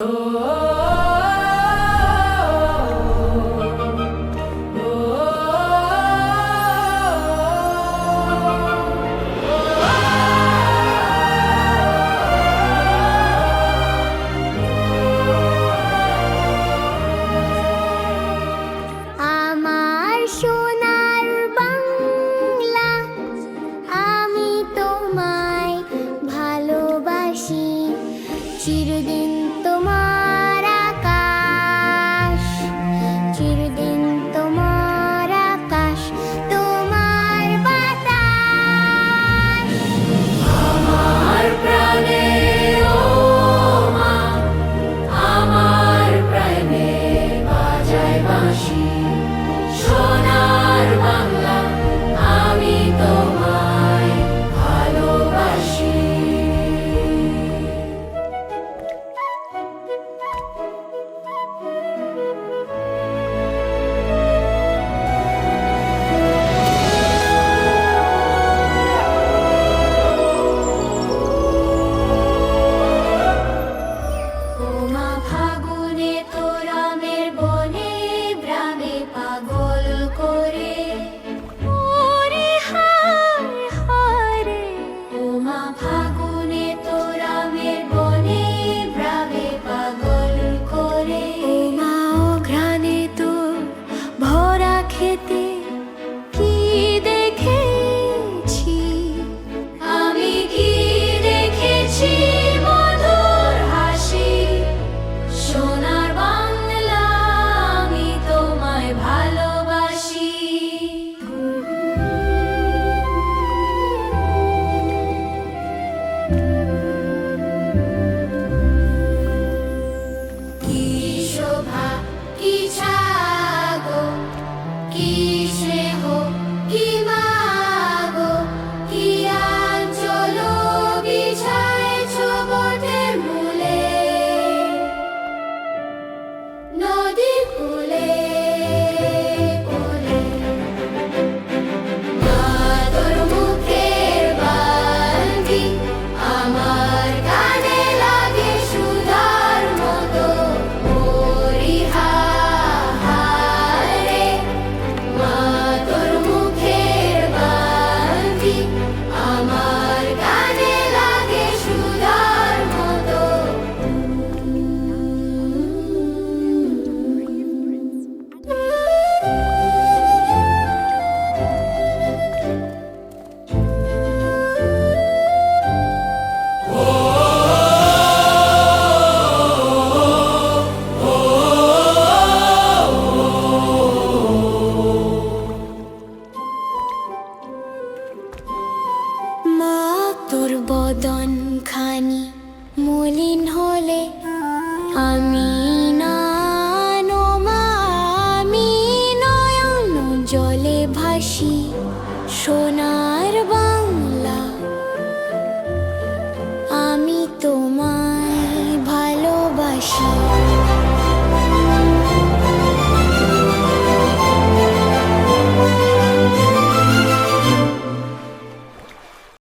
Oh. করে। ওরে হায় হায় রে। ওমা ফাগুনে তোরামের বনে ব্রাবে পাগল করে। ওমা ও ঘ্রাণে তোর ভরা খেতে আমিনা নোমামি নয়ন জলে ভাসি। সোনা